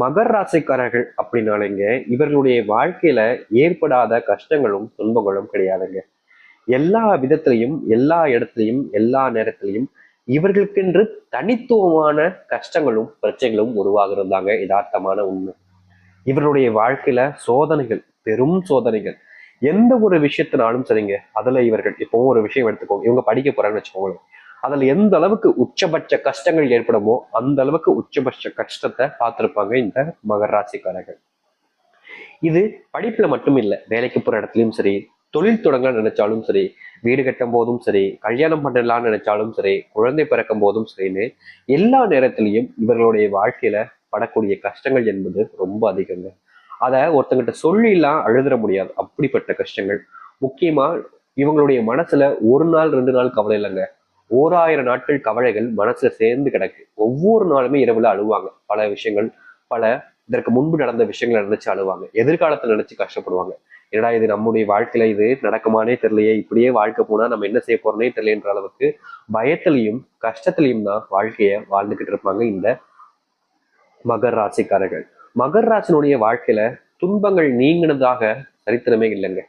மகர் ராசிக்காரர்கள் அப்படின்னாலேங்க இவர்களுடைய வாழ்க்கையில ஏற்படாத கஷ்டங்களும் துன்பங்களும் கிடையாதுங்க. எல்லா விதத்திலையும் எல்லா இடத்துலையும் எல்லா நேரத்திலையும் இவர்களுக்கென்று தனித்துவமான கஷ்டங்களும் பிரச்சனைகளும் உருவாகிறதாங்க யதார்த்தமான உண்மை. இவருடைய வாழ்க்கையில சோதனைகள் பெரும் சோதனைகள். எந்த ஒரு விஷயத்தினாலும் சரிங்க அதுல இவர்கள் இப்போ ஒரு விஷயம் எடுத்துக்கோங்க இவங்க படிக்க போறாங்கன்னு வச்சுக்கோங்களேன். அதுல எந்த அளவுக்கு உச்சபட்ச கஷ்டங்கள் ஏற்படுமோ அந்த அளவுக்கு உச்சபட்ச கஷ்டத்தை பார்த்திருப்பாங்க இந்த மகர ராசிக்காரர்கள். இது படிப்புல மட்டும் இல்லை வேலைக்கு போற இடத்துலயும் சரி தொழில் தொடங்க நினைச்சாலும் சரி வீடு கட்டும் போதும் சரி கல்யாணம் பண்ணலாம்னு நினைச்சாலும் சரி குழந்தை பிறக்கும் போதும் சரின்னு எல்லா நேரத்திலையும் இவர்களுடைய வாழ்க்கையில படக்கூடிய கஷ்டங்கள் என்பது ரொம்ப அதிகங்க. அதை ஒருத்தங்கிட்ட சொல்லிலாம் அழுதுற முடியாது. அப்படிப்பட்ட கஷ்டங்கள். முக்கியமா இவங்களுடைய மனசுல ஒரு நாள் ரெண்டு நாள் கவலை இல்லைங்க. ஓராயிரம் நாட்கள் கவலைகள் மனசுல சேர்ந்து கிடக்கு. ஒவ்வொரு நாளுமே இரவுல அழுவாங்க. பல விஷயங்கள் பல இதற்கு முன்பு நடந்த விஷயங்களை நினைச்சு அழுவாங்க. எதிர்காலத்தை நினைச்சு கஷ்டப்படுவாங்க. என்னடா இது நம்முடைய வாழ்க்கையில இது நடக்குமானே தெரியலையே இப்படியே வாழ்க்கை போனா நம்ம என்ன செய்ய போறோம்னே தெரியலன்ற அளவுக்கு பயத்திலையும் கஷ்டத்திலையும் தான் வாழ்க்கைய வாழ்ந்துகிட்டு இருப்பாங்க இந்த மகர் ராசிக்காரர்கள். மகர் ராசினுடைய வாழ்க்கையில துன்பங்கள் நீங்கினதாக சரித்திரமே இல்லைங்க.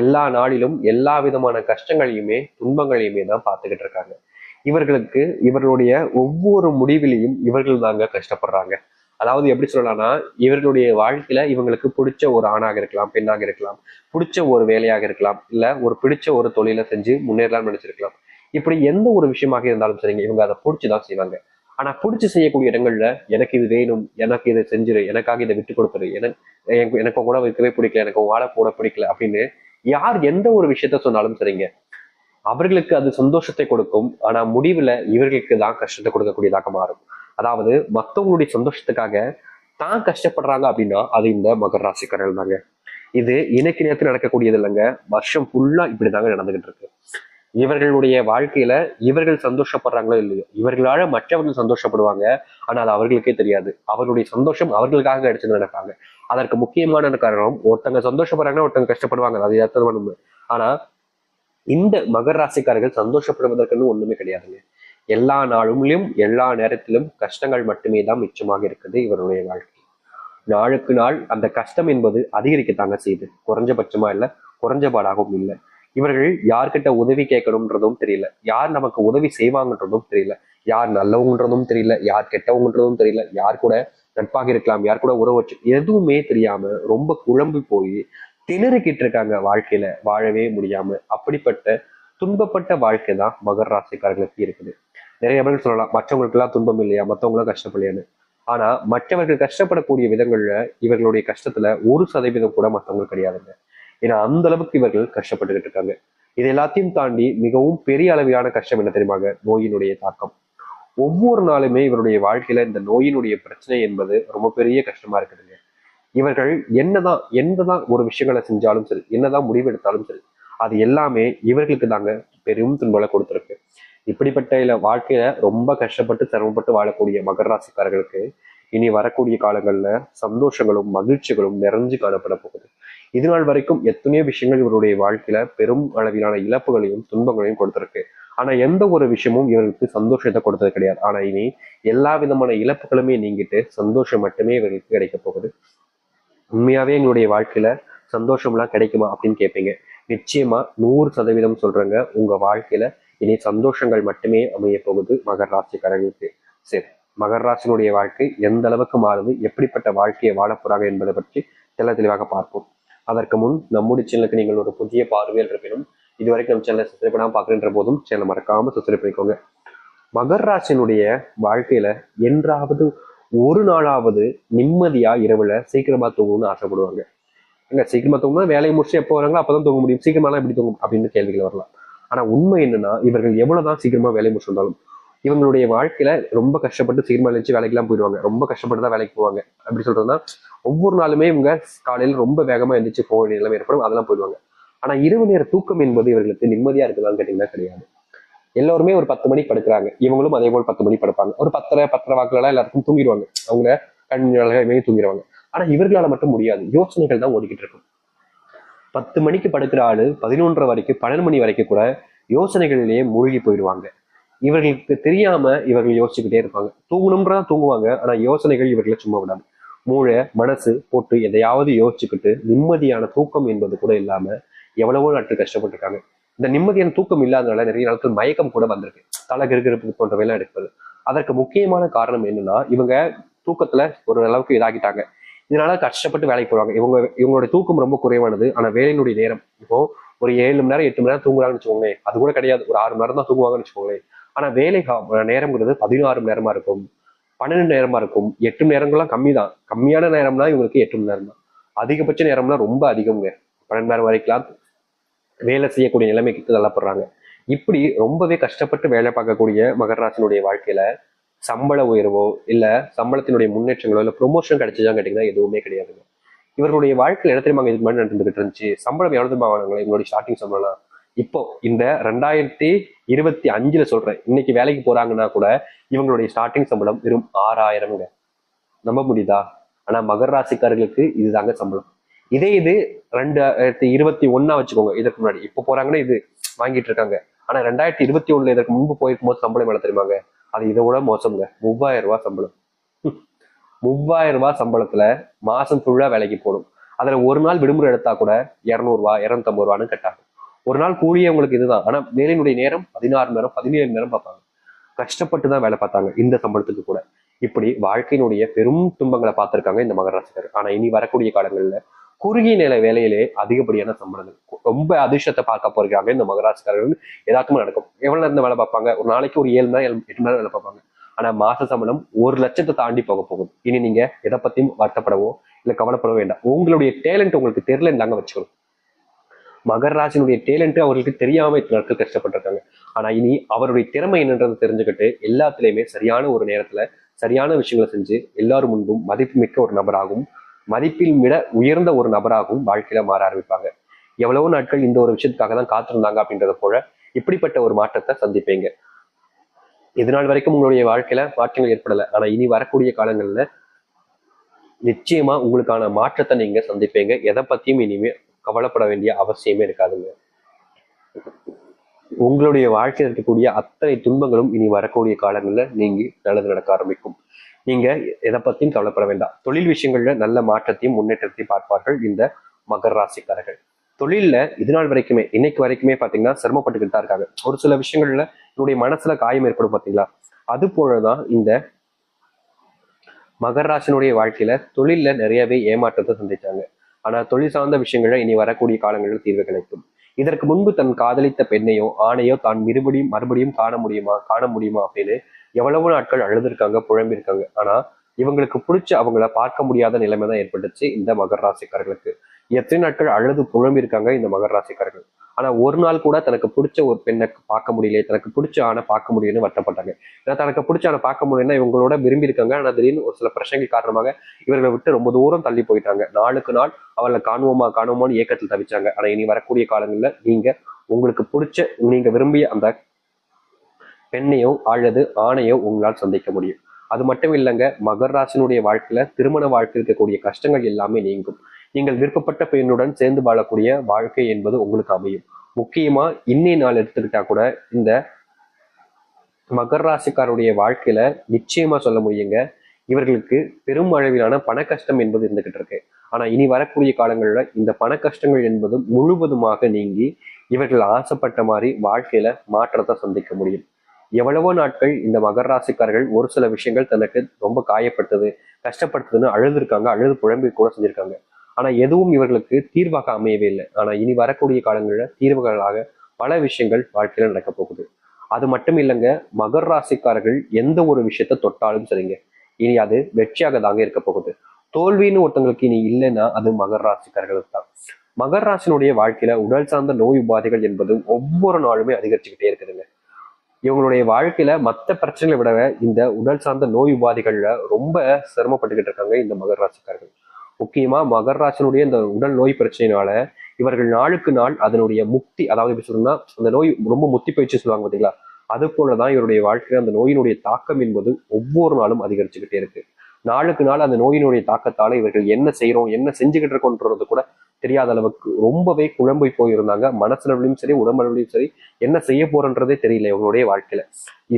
எல்லா நாளிலும் எல்லா விதமான கஷ்டங்களையுமே துன்பங்களையுமே தான் பார்த்துக்கிட்டு இருக்காங்க. இவர்களுக்கு இவர்களுடைய ஒவ்வொரு முடிவிலையும் இவர்கள் தாங்க கஷ்டப்படுறாங்க. அதாவது எப்படி சொல்லலாம்னா இவர்களுடைய வாழ்க்கையில இவங்களுக்கு பிடிச்ச ஒரு ஆணாக இருக்கலாம் பெண்ணாக இருக்கலாம் பிடிச்ச ஒரு வேலையாக இருக்கலாம் இல்ல ஒரு பிடிச்ச ஒரு தொழிலை செஞ்சு முன்னேறலாம்னு நினைச்சிருக்கலாம். இப்படி எந்த ஒரு விஷயமாக இருந்தாலும் சரிங்க இவங்க அதை பிடிச்சிதான் செய்வாங்க. ஆனா பிடிச்சி செய்யக்கூடிய இடங்கள்ல எனக்கு இது வேணும் எனக்கு இதை செஞ்சிரு எனக்காக இதை விட்டு கொடுத்துரு எனக்கு எனக்கு கூட இருக்கவே பிடிக்கல எனக்கு வாழை கூட பிடிக்கல அப்படின்னு யார் எந்த ஒரு விஷயத்த சொன்னாலும் சரிங்க. அவர்களுக்கு அது சந்தோஷத்தை கொடுக்கும். ஆனா முடிவுல இவர்களுக்கு தான் கஷ்டத்தை கொடுக்கக்கூடியதாக மாறும். அதாவது மத்தவங்களுடைய சந்தோஷத்துக்காக தான் கஷ்டப்படுறாங்க அப்படின்னா அது இந்த மகர ராசிக்காரர்கள் தாங்க. இது இன்னைக்கு நேரத்தில் நடக்கக்கூடியது இல்லைங்க. வருஷம் ஃபுல்லா இப்படிதாங்க நடந்துகிட்டு இருக்கு. இவர்களுடைய வாழ்க்கையில இவர்கள் சந்தோஷப்படுறாங்களோ இல்லையோ இவர்களால மற்றவர்கள் சந்தோஷப்படுவாங்க. ஆனா அது அவர்களுக்கே தெரியாது. அவர்களுடைய சந்தோஷம் அவர்களுக்காக அடிச்சு நடப்பாங்க அதற்கு முக்கியமான காரணம் ஒருத்தங்க சந்தோஷப்படுறாங்கன்னா ஒருத்தங்க கஷ்டப்படுவாங்க. அது அர்த்தமான உண்மை ஆனா இந்த மகர ராசிக்காரர்கள் சந்தோஷப்படுவதற்குன்னு ஒண்ணுமே கிடையாதுங்க. எல்லா நாளும்லையும் எல்லா நேரத்திலும் கஷ்டங்கள் மட்டுமே தான் மிச்சமாக இருக்குது இவருடைய வாழ்க்கை. நாளுக்கு நாள் அந்த கஷ்டம் என்பது அதிகரிக்கத்தாங்க செய்யுது குறைஞ்சபட்சமா இல்லை குறைஞ்சபாடாகவும் இல்லை. இவர்கள் யார்கிட்ட உதவி கேட்கணும்ன்றதும் தெரியல. யார் நமக்கு உதவி செய்வாங்கன்றதும் தெரியல. யார் நல்லவங்கன்றதும் தெரியல. யார் கெட்டவங்கன்றதும் தெரியல. யார் கூட நட்பாக இருக்கலாம் யார் கூட உறவு வச்சு எதுவுமே தெரியாம ரொம்ப குழம்பு போய் திணறிக்கிட்டு இருக்காங்க வாழ்க்கையில வாழவே முடியாம. அப்படிப்பட்ட துன்பப்பட்ட வாழ்க்கை தான் மகர ராசிக்காரர்களுக்கு இருக்குது. நிறைய பேர் சொல்லலாம் மற்றவங்களுக்கு எல்லாம் துன்பம் இல்லையா மற்றவங்களாம் கஷ்டப்படலையான்னு. ஆனா மற்றவர்கள் கஷ்டப்படக்கூடிய விதங்கள்ல இவர்களுடைய கஷ்டத்துல ஒரு சதவீதம் கூட மற்றவங்களுக்கு கிடையாதுங்க. ஏன்னா அந்த அளவுக்கு இவர்கள் கஷ்டப்பட்டுக்கிட்டு இருக்காங்க. இது எல்லாத்தையும் தாண்டி மிகவும் பெரிய அளவிலான கஷ்டம் என்ன தெரியுமாங்க? நோயினுடைய தாக்கம். ஒவ்வொரு நாளுமே இவருடைய வாழ்க்கையில இந்த நோயினுடைய பிரச்சனை என்பது ரொம்ப பெரிய கஷ்டமா இருக்குதுங்க. இவர்கள் என்னதான் என்னதான் ஒரு விஷயங்களை செஞ்சாலும் சரி என்னதான் முடிவெடுத்தாலும் சரி அது எல்லாமே இவர்களுக்கு தாங்க பெரும் துன்பலை கொடுத்துருக்கு. இப்படிப்பட்ட இல்ல வாழ்க்கையில ரொம்ப கஷ்டப்பட்டு சிரமப்பட்டு வாழக்கூடிய மகர ராசிக்காரர்களுக்கு இனி வரக்கூடிய காலங்கள்ல சந்தோஷங்களும் மகிழ்ச்சிகளும் நிறைஞ்சு காணப்பட போகுது. இது நாள் வரைக்கும் எத்தனையோ விஷயங்கள் இவருடைய வாழ்க்கையில பெரும் அளவிலான இழப்புகளையும் துன்பங்களையும் கொடுத்திருக்கு. ஆனா எந்த ஒரு விஷயமும் இவர்களுக்கு சந்தோஷத்தை கொடுத்தது கிடையாது. ஆனா இனி எல்லா விதமான இழப்புகளுமே நீங்கிட்டு சந்தோஷம் மட்டுமே இவர்களுக்கு கிடைக்க போகுது. உண்மையாவே எங்களுடைய வாழ்க்கையில சந்தோஷம்லாம் கிடைக்குமா அப்படின்னு கேட்பீங்க நிச்சயமா நூறு சதவீதம் சொல்றேங்க. உங்க வாழ்க்கையில இனி சந்தோஷங்கள் மட்டுமே அமைய போகுது மகர் ராசிக்காரர்களுக்கு. சரி மகர் ராசினுடைய வாழ்க்கை எந்த அளவுக்கு மாறுது எப்படிப்பட்ட வாழ்க்கையை வாழ போறாங்க என்பதை பற்றி தெல்ல தெளிவாக பார்ப்போம். அதற்கு முன் நம்முடைய சேனலுக்கு நீங்கள் ஒரு புதிய பார்வையில் இருப்பினும் இதுவரைக்கும் நம்ம சேனலை சப்ஸ்கிரைப் பண்ணாமல் பார்க்குற போதும் சேனலை மறக்காம சப்ஸ்கிரைப் பண்ணிக்கோங்க. மகர் ராசினுடைய வாழ்க்கையில என்றாவது ஒரு நாளாவது நிம்மதியா இரவுல சீக்கிரமா தூங்கணும்னு ஆசைப்படுவாங்க. எங்க சீக்கிரமா தூங்கணும் வேலையை முடிச்சு எப்போ வராங்களோ அப்பதான் தூங்க முடியும். சீக்கிரமாலாம் எப்படி தூங்கும்? அப்படின்னு கேள்விகள் வரலாம். ஆனா உண்மை என்னன்னா இவர்கள் எவ்வளவுதான் சீக்கிரமா வேலையை முடிச்சிருந்தாலும் இவங்களுடைய வாழ்க்கையில ரொம்ப கஷ்டப்பட்டு சீக்கிரமா எழுந்து வேலைக்கெல்லாம் போயிடுவாங்க. ரொம்ப கஷ்டப்பட்டு தான் வேலைக்கு போவாங்க. அப்படி சொல்றதுன்னா ஒவ்வொரு நாளுமே இவங்க காலையில ரொம்ப வேகமா எழுந்திரிச்சு போக வேண்டிய நிலைமை ஏற்படும். அதெல்லாம் போயிடுவாங்க. ஆனா இரவு நேர தூக்கம் என்பது இவர்களுக்கு நிம்மதியா இருக்குதான்னு கேட்டீங்கன்னா கிடையாது. எல்லோருமே ஒரு பத்து மணிக்கு படுக்கிறாங்க. இவங்களும் அதே போல் பத்து மணிக்கு படுப்பாங்க. ஒரு பத்தரை பத்தரை வாக்குலாம் எல்லாருக்கும் தூங்கிடுவாங்க. அவங்க கண்ணு தூங்கிடுவாங்க. ஆனா இவர்களால மட்டும் முடியாது. யோசனைகள் தான் ஓடிக்கிட்டு இருக்கும். பத்து மணிக்கு படுக்கிற ஆளு பதினொன்றரை வரைக்கும் பன்னெண்டு மணி வரைக்கும் கூட யோசனைகளிலேயே மூழ்கி போயிடுவாங்க. இவர்களுக்கு தெரியாம இவர்கள் யோசிச்சுக்கிட்டே இருப்பாங்க. தூங்கணும்ன்றா தூங்குவாங்க. ஆனா யோசனைகள் இவர்களை சும்மா விடாது. மூளை மனசு போட்டு எதையாவது யோசிச்சுக்கிட்டு நிம்மதியான தூக்கம் என்பது கூட இல்லாம எவ்வளவோ நாட்கள் கஷ்டப்பட்டிருக்காங்க. இந்த நிம்மதியான தூக்கம் இல்லாதனால நிறைய நாட்கள் மயக்கம் கூட வந்திருக்கு. தலை கிருகிருப்பு போன்றவையெல்லாம் எடுப்பது. அதற்கு முக்கியமான காரணம் என்னன்னா இவங்க தூக்கத்துல ஒரு அளவுக்கு இதாகிட்டாங்க. இதனால கஷ்டப்பட்டு வேலைக்கு போறாங்க. இவங்க இவங்களுடைய தூக்கம் ரொம்ப குறைவானது. ஆனா வேலையினுடைய நேரம். இப்போ ஒரு ஏழு மணி நேரம் எட்டு மணி நேரம் தூங்குறாங்கன்னு வச்சுக்கோங்களேன். அது கூட கிடையாது. ஒரு ஆறு மணி நேரம் தான் தூங்குவாங்கன்னு வச்சுக்கோங்களேன். ஆனா வேலை நேரம்ங்கிறது பதினாறு மணி நேரமா இருக்கும். பன்னெண்டு நேரமா இருக்கும். எட்டு மணி நேரங்கள்லாம் கம்மி தான் கம்மியான நேரம்னா இவங்களுக்கு எட்டு மணி நேரம் தான் அதிகபட்ச நேரம்னா ரொம்ப அதிகம்ங்க. பன்னெண்டு நேரம் வரைக்கும் வேலை செய்யக்கூடிய நிலைமைக்கு தள்ளப்படுறாங்க. இப்படி ரொம்பவே கஷ்டப்பட்டு வேலை பார்க்கக்கூடிய மகராசனுடைய வாழ்க்கையில சம்பள உயர்வோ இல்ல சம்பளத்தினுடைய முன்னேற்றங்களோ இல்ல ப்ரொமோஷன் கிடைச்சிதான் கேட்டீங்கன்னா எதுவுமே கிடையாதுங்க. இவர்களுடைய வாழ்க்கையில் என்ன தெரியுமா இதுக்கு முன்னாடி நடந்துகிட்டு இருந்துச்சு? சம்பளம் எவ்வளவு தெரியுமா வாங்கினாங்களே இவங்களுடைய ஸ்டார்டிங் சம்பளம்லாம். இப்போ இந்த ரெண்டாயிரத்தி இருபத்தி அஞ்சுல சொல்றேன். இன்னைக்கு வேலைக்கு போறாங்கன்னா கூட இவங்களுடைய ஸ்டார்டிங் சம்பளம் வெறும் ஆறாயிரம்ங்க. நம்ப முடியுதா? ஆனா மகர ராசிக்காரர்களுக்கு இதுதாங்க சம்பளம். இதே இது ரெண்டாயிரத்தி இருபத்தி ஒன்னா வச்சுக்கோங்க. இதற்கு முன்னாடி. இப்போ போறாங்கன்னா இது வாங்கிட்டு இருக்காங்க. ஆனா ரெண்டாயிரத்தி இருபத்தி ஒண்ணுல இதற்கு முன்பு போயிருக்கும் போது சம்பளம் எவ்வளவு தெரியுமாங்க? அது இதை விட மோசம்ங்க. மூவாயிரம் ரூபாய் சம்பளம். மூவாயிரம் ரூபாய் சம்பளத்துல மாசம் ஃபுல்லா வேலைக்கு போடும் அதுல ஒரு நாள் விடுமுறை எடுத்தா கூட இரநூறுவா இரநூத்தம்பது ரூபான்னு கட்டாகும். ஒரு நாள் கூலியே உங்களுக்கு இதுதான். ஆனா வேலையினுடைய நேரம் பதினாறு நேரம் பதினேழு நேரம் பார்ப்பாங்க. கஷ்டப்பட்டு தான் வேலை பார்த்தாங்க இந்த சம்பளத்துக்கு கூட. இப்படி வாழ்க்கையினுடைய பெரும் துன்பங்களை பார்த்திருக்காங்க இந்த மகராசிகர் ஆனா இனி வரக்கூடிய காலங்கள்ல குறுகிய நில வேலையிலே அதிகப்படியான சம்பளங்கள். ரொம்ப அதிர்ஷ்டத்தை பார்க்க போறாங்க இந்த மகராஜ்காரர்கள். ஏதாச்சும் நடக்கும். எவ்வளவு நேரம் வேலை பார்ப்பாங்க? ஒரு நாளைக்கு ஒரு ஏழு நேரம் எட்டு மணி நேரம் வேலை பார்ப்பாங்க. ஆனா மாச சம்பளம் ஒரு லட்சத்தை தாண்டி போக போகும் இனி நீங்க எதை பத்தியும் வருத்தப்படவோ இல்ல கவலைப்படவோ வேண்டாம். உங்களுடைய டேலண்ட் உங்களுக்கு தெரியலன்னு வச்சுக்கணும். மகராஜனுடைய டேலண்ட் அவர்களுக்கு தெரியாம இத்தனை நாட்கள் கஷ்டப்பட்டிருக்காங்க. ஆனா இனி அவருடைய திறமை என்னன்றதை தெரிஞ்சுக்கிட்டு எல்லாத்துலயுமே சரியான ஒரு நேரத்துல சரியான விஷயங்களை செஞ்சு எல்லாரும் முன்பும் மதிப்புமிக்க ஒரு நபராகவும் மதிப்பில் விட உயர்ந்த ஒரு நபராகவும் வாழ்க்கையில மாற ஆரம்பிப்பாங்க. எவ்வளவோ நாட்கள் இந்த ஒரு விஷயத்துக்காக தான் காத்திருந்தாங்க அப்படின்றத போல இப்படிப்பட்ட ஒரு மாற்றத்தை சந்திப்பீங்க. இது நாள் வரைக்கும் உங்களுடைய வாழ்க்கையில மாற்றங்கள் ஏற்படல. ஆனா இனி வரக்கூடிய காலங்கள்ல நிச்சயமா உங்களுக்கான மாற்றத்தை நீங்க சந்திப்பீங்க. எதை பத்தியும் இனிமே கவலைப்பட வேண்டிய அவசியமே இருக்காதுங்க. உங்களுடைய வாழ்க்கையில் இருக்கக்கூடிய அத்தனை துன்பங்களும் இனி வரக்கூடிய காலங்கள்ல நீங்க நல்லது நடக்க ஆரம்பிக்கும். நீங்க எதை பத்தியும் கவலைப்பட வேண்டாம். தொழில் விஷயங்கள்ல நல்ல மாற்றத்தையும் முன்னேற்றத்தையும் பார்ப்பார்கள் இந்த மகர ராசிக்காரர்கள். தொழில்ல இது நாள் வரைக்குமே இன்னைக்கு வரைக்குமே பாத்தீங்கன்னா சிரமப்பட்டுக்கிட்டு தான் இருக்காங்க. ஒரு சில விஷயங்கள்ல என்னுடைய மனசுல காயம் ஏற்படும் பாத்தீங்களா? அது போலதான் இந்த மகர ராசினுடைய வாழ்க்கையில தொழில்ல நிறையவே ஏமாற்றத்தை சந்திச்சாங்க. ஆனா தொழில் சார்ந்த விஷயங்கள்ல இனி வரக்கூடிய காலங்களில் தீர்வு கிடைக்கும். இதற்கு முன்பு தன் காதலித்த பெண்ணையோ ஆணையோ தான் மறுபடியும் மறுபடியும் காண முடியுமா காண முடியுமா அப்படின்னு எவ்வளவு நாட்கள் அழுதுருக்காங்க புழம்பிருக்காங்க ஆனா இவங்களுக்கு பிடிச்ச அவங்கள பார்க்க முடியாத நிலைமை தான் ஏற்பட்டுச்சு இந்த மகர ராசிக்காரர்களுக்கு. எத்தனை நாட்கள் அழுது புழம்பிருக்காங்க இந்த மகர ராசிக்காரர்கள். ஆனா ஒரு நாள் கூட தனக்கு பிடிச்ச ஒரு பெண்ணை பார்க்க முடியல தனக்கு பிடிச்ச ஆணை பார்க்க முடியும்னு வருத்தப்பட்டாங்க. ஏன்னா தனக்கு பிடிச்ச ஆணை பார்க்க முடியும்னா இவங்களோட விரும்பி இருக்காங்க ஆனா திடீர்னு ஒரு சில பிரச்சனைகள் காரணமாக இவர்களை விட்டு ரொம்ப தூரம் தள்ளி போயிட்டாங்க. நாளுக்கு நாள் அவளை காணுவோமா காணுவோமான்னு ஏக்கத்தில் தவிச்சாங்க. ஆனா இனி வரக்கூடிய காலங்கள்ல நீங்க உங்களுக்கு பிடிச்ச நீங்க விரும்பிய அந்த பெண்ணையோ அல்லது ஆணையோ உங்களால் சந்திக்க முடியும். அது மட்டும் இல்லைங்க மகர் ராசினுடைய வாழ்க்கையில திருமண வாழ்க்கை இருக்கக்கூடிய கஷ்டங்கள் எல்லாமே நீங்கும். நீங்கள் விருப்பப்பட்ட பெண்ணுடன் சேர்ந்து வாழக்கூடிய வாழ்க்கை என்பது உங்களுக்கு அமையும். முக்கியமா இன்னைய நாள் எடுத்துக்கிட்டா கூட இந்த மகர் ராசிக்காருடைய வாழ்க்கையில நிச்சயமா சொல்ல முடியுங்க இவர்களுக்கு பெரும் அளவிலான பண கஷ்டம் என்பது இருந்துகிட்டு இருக்கு. ஆனா இனி வரக்கூடிய காலங்கள்ல இந்த பண கஷ்டங்கள் என்பது முழுவதுமாக நீங்கி இவர்கள் ஆசைப்பட்ட மாதிரி வாழ்க்கையில மாற்றத்தை சந்திக்க முடியும். எவ்வளவோ நாட்கள் இந்த மகர ராசிக்காரர்கள் ஒரு சில விஷயங்கள் தனக்கு ரொம்ப காயப்பட்டது கஷ்டப்படுத்துதுன்னு அழுதுருக்காங்க அழுது புழம்பி கூட செஞ்சிருக்காங்க. ஆனா எதுவும் இவர்களுக்கு தீர்வாக அமையவே இல்லை. ஆனா இனி வரக்கூடிய காலங்களில் தீர்வுகளாக பல விஷயங்கள் வாழ்க்கையில நடக்க போகுது. அது மட்டும் இல்லைங்க மகர் ராசிக்காரர்கள் எந்த ஒரு விஷயத்த தொட்டாலும் சரிங்க. இனி அது வெற்றியாக தாங்க இருக்க போகுது. தோல்வின்னு ஒருத்தங்களுக்கு இனி இல்லைன்னா அது மகர் ராசிக்காரர்களுக்கு தான். மகர் ராசினுடைய வாழ்க்கையில உடல் சார்ந்த நோய் உபாதைகள் என்பதும் ஒவ்வொரு நாளுமே அதிகரிச்சுக்கிட்டே இருக்குதுங்க. இவங்களுடைய வாழ்க்கையில மற்ற பிரச்சனைகளை விட இந்த உடல் சார்ந்த நோய் உபாதைகள்ல ரொம்ப சிரமப்பட்டுக்கிட்டு இருக்காங்க இந்த மகர் ராசிக்காரர்கள். முக்கியமாக மகராசனுடைய இந்த உடல் நோய் பிரச்சனையினால இவர்கள் நாளுக்கு நாள் அதனுடைய முக்தி அதாவது எப்படி சொல்லணும்னா அந்த நோய் ரொம்ப முத்தி போயிடுச்சு சொல்லுவாங்க பார்த்தீங்களா அது போலதான் இவருடைய வாழ்க்கையில அந்த நோயினுடைய தாக்கம் என்பது ஒவ்வொரு நாளும் அதிகரிச்சுக்கிட்டே இருக்கு. நாளுக்கு நாள் அந்த நோயினுடைய தாக்கத்தால இவர்கள் என்ன செய்யறோம் என்ன செஞ்சுக்கிட்டு இருக்கோன்றது கூட தெரியாத அளவுக்கு ரொம்பவே குழம்பு போயிருந்தாங்க. மனசுலவிலையும் சரி உடம்பளவுலையும் சரி என்ன செய்ய போறன்றதே தெரியல இவங்களுடைய வாழ்க்கையில.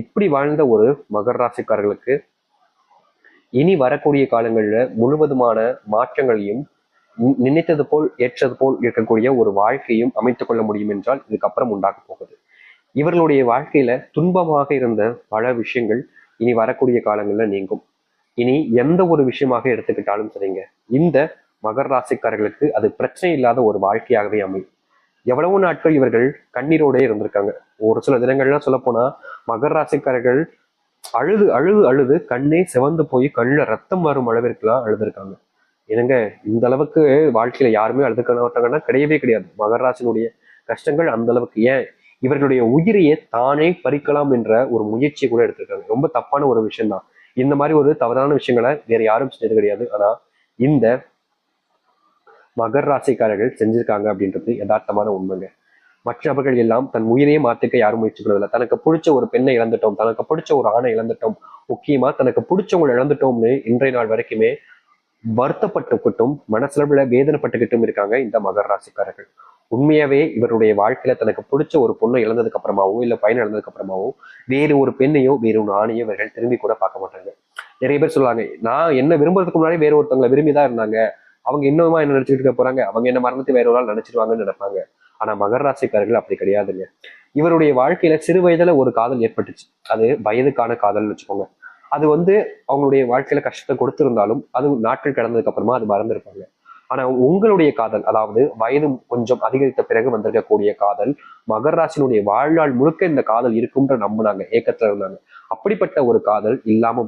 இப்படி வாழ்ந்த ஒரு மகர ராசிக்காரர்களுக்கு இனி வரக்கூடிய காலங்களில் முழுவதுமான மாற்றங்களையும் நினைத்தது போல் ஏற்றது போல் இருக்கக்கூடிய ஒரு வாழ்க்கையும் அமைத்துக் கொள்ள முடியும் என்றால் இதுக்கப்புறம் உண்டாக போகுது. இவர்களுடைய வாழ்க்கையில துன்பமாக இருந்த பல விஷயங்கள் இனி வரக்கூடிய காலங்களில் நீங்கும். இனி எந்த ஒரு விஷயமாக எடுத்துக்கிட்டாலும் சரிங்க. இந்த மகர ராசிக்காரர்களுக்கு அது பிரச்சனை இல்லாத ஒரு வாழ்க்கையாகவே அமையும். எவ்வளவு நாட்கள் இவர்கள் கண்ணீரோடே இருந்திருக்காங்க. ஒரு சில தினங்கள்லாம் சொல்ல போனா மகர ராசிக்காரர்கள் அழுது அழுது அழுது கண்ணே சிவந்து போய் கண்ணுல ரத்தம் வரும் அளவிற்குலாம் அழுதுருக்காங்க. என்னங்க இந்த அளவுக்கு வாழ்க்கையில யாருமே அழுதுக்காங்கன்னா கிடையவே கிடையாது. மகராசனுடைய கஷ்டங்கள் அந்த அளவுக்கு. ஏன்? இவர்களுடைய உயிரையே தானே பறிக்கலாம் என்ற ஒரு முயற்சியை கூட எடுத்திருக்காங்க. ரொம்ப தப்பான ஒரு விஷயம் தான் இந்த மாதிரி ஒரு தவறான விஷயங்களை வேற யாரும் செஞ்சது கிடையாது. ஆனா இந்த மகர் ராசிக்காரர்கள் செஞ்சிருக்காங்க அப்படின்றது யதார்த்தமான உண்மைங்க. மற்றவர்கள் எல்லாம் தன் உயிரையே மாத்திக்க யாரும் முயற்சி பண்ணதில்லை தனக்கு பிடிச்ச ஒரு பெண்ணை இழந்துட்டோம். தனக்கு பிடிச்ச ஒரு ஆணை இழந்துட்டோம். முக்கியமா தனக்கு பிடிச்சவங்களை இழந்துட்டோம்னு இன்றைய நாள் வரைக்குமே வருத்தப்பட்டுக்கிட்டும் மனசளவுல வேதனைப்பட்டுக்கிட்டும் இருக்காங்க இந்த மகர ராசிக்காரர்கள். உண்மையாவே இவருடைய வாழ்க்கையில தனக்கு பிடிச்ச ஒரு பொண்ணை இழந்ததுக்கு அப்புறமாவோ இல்ல பையன் இழந்ததுக்கு அப்புறமாவோ வேறு ஒரு பெண்ணையோ வேறு ஒரு ஆணையோ இவர்கள் திரும்பி கூட பார்க்க மாட்டாங்க. நிறைய பேர் சொல்லுவாங்க நான் என்ன விரும்புறதுக்கு முன்னாடி வேற ஒருத்தவங்களை விரும்பிதான் இருந்தாங்க. அவங்க இன்னுமா என்ன நினைச்சிட்டு இருக்க போறாங்க? அவங்க என்ன மறந்துட்டு வேற ஒரு நாள் நினைச்சிருவாங்கன்னு நினைப்பாங்க. ஆனா மகர ராசிக்காரர்கள் அப்படி கிடையாதுங்க இவருடைய வாழ்க்கையில சிறு வயதுல ஒரு காதல் ஏற்பட்டுச்சு. அது வயதுக்கான காதல்னு வச்சுக்கோங்க. அது வந்து அவங்களுடைய வாழ்க்கையில கஷ்டத்தை கொடுத்திருந்தாலும் அது நாட்கள் கடந்ததுக்கு அப்புறமா அது மறந்துருப்பாங்க. ஆனா உங்களுடைய காதல் அதாவது வயது கொஞ்சம் அதிகரித்த பிறகு வந்திருக்கக்கூடிய காதல் மகர ராசினுடைய வாழ்நாள் முழுக்க இந்த காதல் இருக்கும்ன்ற நம்பினாங்க ஏக்கத்துல இருந்தாங்க. அப்படிப்பட்ட ஒரு காதல் இல்லாம